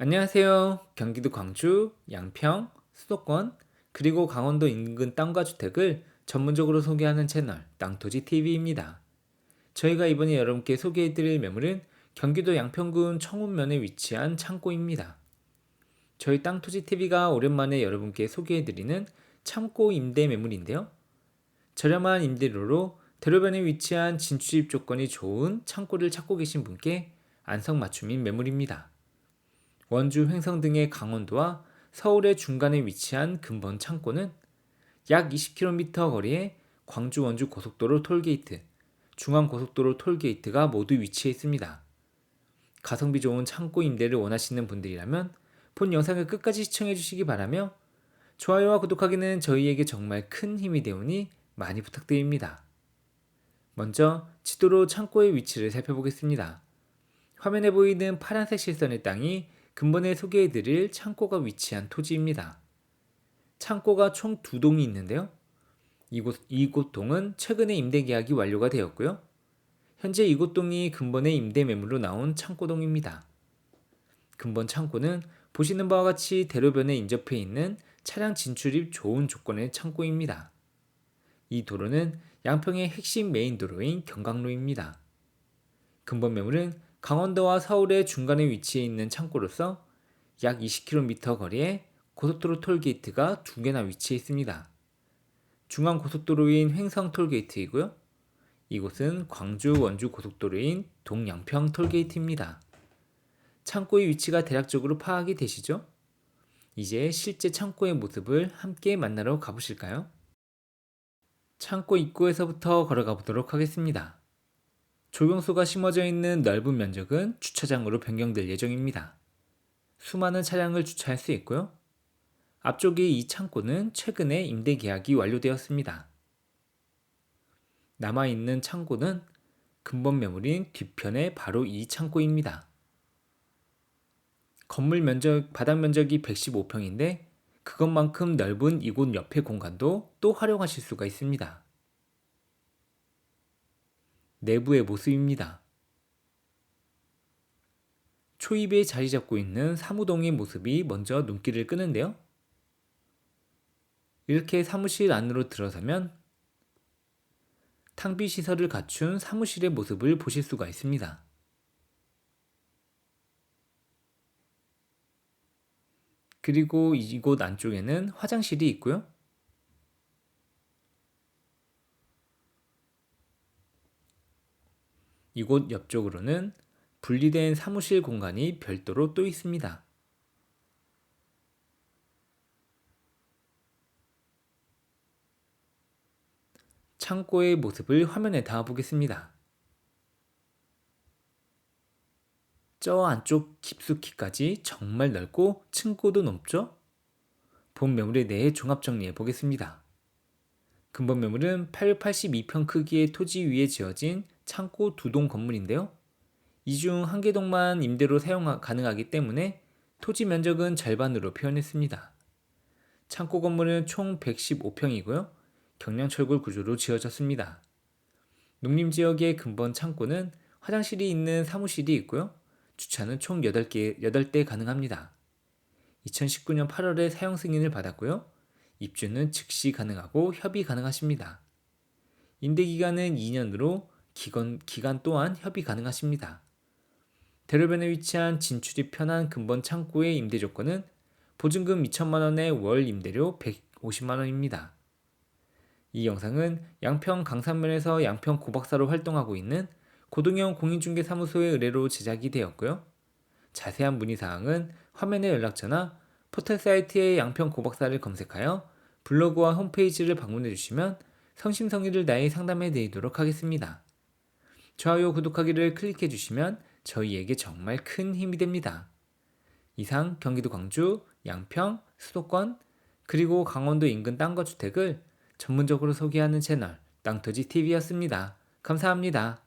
안녕하세요. 경기도 광주, 양평, 수도권, 그리고 강원도 인근 땅과 주택을 전문적으로 소개하는 채널 땅토지 TV입니다. 저희가 이번에 여러분께 소개해드릴 매물은 경기도 양평군 청운면에 위치한 창고입니다. 저희 땅토지 TV가 오랜만에 여러분께 소개해드리는 창고 임대 매물인데요. 저렴한 임대료로 대로변에 위치한 진출입 조건이 좋은 창고를 찾고 계신 분께 안성맞춤인 매물입니다. 원주 횡성 등의 강원도와 서울의 중간에 위치한 근본 창고는 약 20km 거리에 광주 원주 고속도로 톨게이트, 중앙고속도로 톨게이트가 모두 위치해 있습니다. 가성비 좋은 창고 임대를 원하시는 분들이라면 본 영상을 끝까지 시청해 주시기 바라며 좋아요와 구독하기는 저희에게 정말 큰 힘이 되오니 많이 부탁드립니다. 먼저 지도로 창고의 위치를 살펴보겠습니다. 화면에 보이는 파란색 실선의 땅이 근본에 소개해드릴 창고가 위치한 토지입니다. 창고가 총 두 동이 있는데요. 이곳, 이곳 동은 최근에 임대 계약이 완료가 되었고요. 현재 이곳 동이 근본의 임대 매물로 나온 창고동입니다. 근본 창고는 보시는 바와 같이 대로변에 인접해 있는 차량 진출입 좋은 조건의 창고입니다. 이 도로는 양평의 핵심 메인 도로인 경강로입니다. 근본 매물은 강원도와 서울의 중간에 위치해 있는 창고로서 약 20km 거리에 고속도로 톨게이트가 두 개나 위치해 있습니다. 중앙 고속도로인 횡성 톨게이트이고요. 이곳은 광주 원주 고속도로인 동양평 톨게이트입니다. 창고의 위치가 대략적으로 파악이 되시죠? 이제 실제 창고의 모습을 함께 만나러 가보실까요? 창고 입구에서부터 걸어가 보도록 하겠습니다. 조경소가 심어져 있는 넓은 면적은 주차장으로 변경될 예정입니다. 수많은 차량을 주차할 수 있고요. 앞쪽의 이 창고는 최근에 임대 계약이 완료되었습니다. 남아있는 창고는 근본 매물인 뒤편에 바로 이 창고입니다. 건물 면적, 바닥 면적이 115평인데 그것만큼 넓은 이곳 옆의 공간도 또 활용하실 수가 있습니다. 내부의 모습입니다. 초입에 자리 잡고 있는 사무동의 모습이 먼저 눈길을 끄는데요. 이렇게 사무실 안으로 들어서면 탕비 시설을 갖춘 사무실의 모습을 보실 수가 있습니다. 그리고 이곳 안쪽에는 화장실이 있고요. 이곳 옆쪽으로는 분리된 사무실 공간이 별도로 또 있습니다. 창고의 모습을 화면에 담아 보겠습니다. 저 안쪽 깊숙이까지 정말 넓고 층고도 높죠? 본 매물에 대해 종합 정리해 보겠습니다. 근본 매물은 882평 크기의 토지 위에 지어진 창고 두동 건물인데요. 이 중 한 개 동만 임대로 사용 가능하기 때문에 토지 면적은 절반으로 표현했습니다. 창고 건물은 총 115평이고요. 경량철골 구조로 지어졌습니다. 농림지역의 근본 창고는 화장실이 있는 사무실이 있고요. 주차는 총 8개, 8대 가능합니다. 2019년 8월에 사용 승인을 받았고요. 입주는 즉시 가능하고 협의 가능하십니다. 임대 기간은 2년으로 기간, 기간 또한 협의 가능하십니다. 대로변에 위치한 진출이 편한 근본 창고의 임대 조건은 보증금 2천만 원에 월 임대료 150만 원입니다. 이 영상은 양평 강산면에서 양평 고박사로 활동하고 있는 고동영 공인중개사무소의 의뢰로 제작이 되었고요. 자세한 문의사항은 화면의 연락처나 포털 사이트의 양평 고박사를 검색하여 블로그와 홈페이지를 방문해 주시면 성심성의를 다해 상담해 드리도록 하겠습니다. 좋아요, 구독하기를 클릭해 주시면 저희에게 정말 큰 힘이 됩니다. 이상 경기도 광주, 양평, 수도권, 그리고 강원도 인근 땅과 주택을 전문적으로 소개하는 채널 땅터지 TV였습니다. 감사합니다.